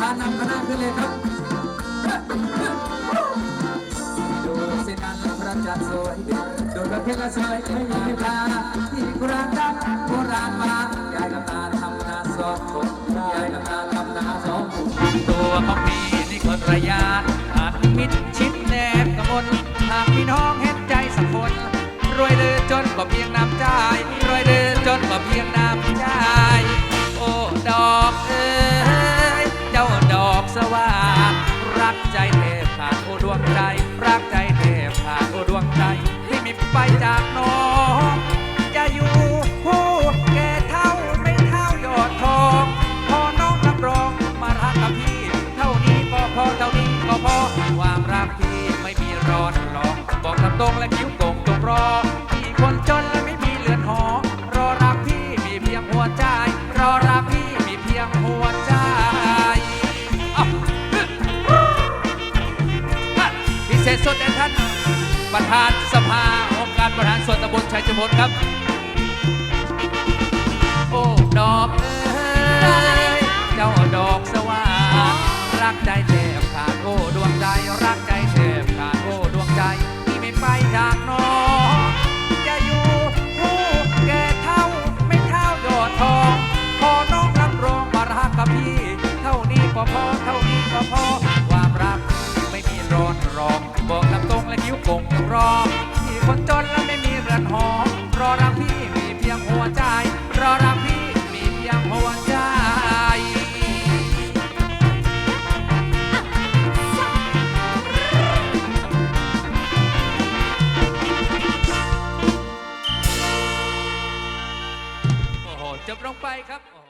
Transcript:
เลยครับดูสินันพระจันทร์สวยดูพระเพชรสวยไม่มีตาที่กุราดังโบราณมายายกับตาทำนาสองคนยายกับตาทำนาสองคนตัวของพี่นี่คนระยะอาจมิดชิดแนบกระมนหากพี่น้องเห็นใจสักคน รวยหรือจนก็เพียงน้ำใจร อกสว่างรักใจเทพาดโอ้ดวงใจ รักใจเทพาดโอ้ดวงใจ ที่มีไปจากน้องจะอยู่คู่แก่เท่าไม่เท่ายอดทองพอน้องรับรองมารักกับพี่ เท่านี้ก็พอเท่านี้ก็พอความรักพี่ไม่มีรอนหรอกบอกตามตรงและ สุดแด่ท่านประธานสภาองค์การบริหารส่วนตำบลชัยจุมพลครับ โอ้ดอกเอ้ยเจ้าดอกสว่างรักใจแทบขาดโอ้ดวงใจรักใจแทบขาดโอ้ดวงใจที่ไม่ไปจากน้องจะอยู่คู่แก่เท่าไม่เท่ายอดทองพอน้องรับรองมารักกับพี่ เท่านี้ก็พอเท่านี้ก็พอ องพี่คนจนและไม่มีเรือนหอรอรักพี่มีเพียงหัวใจรอรักพี่มีเพียงหัวใจ โอ้โหจบลงไปครับ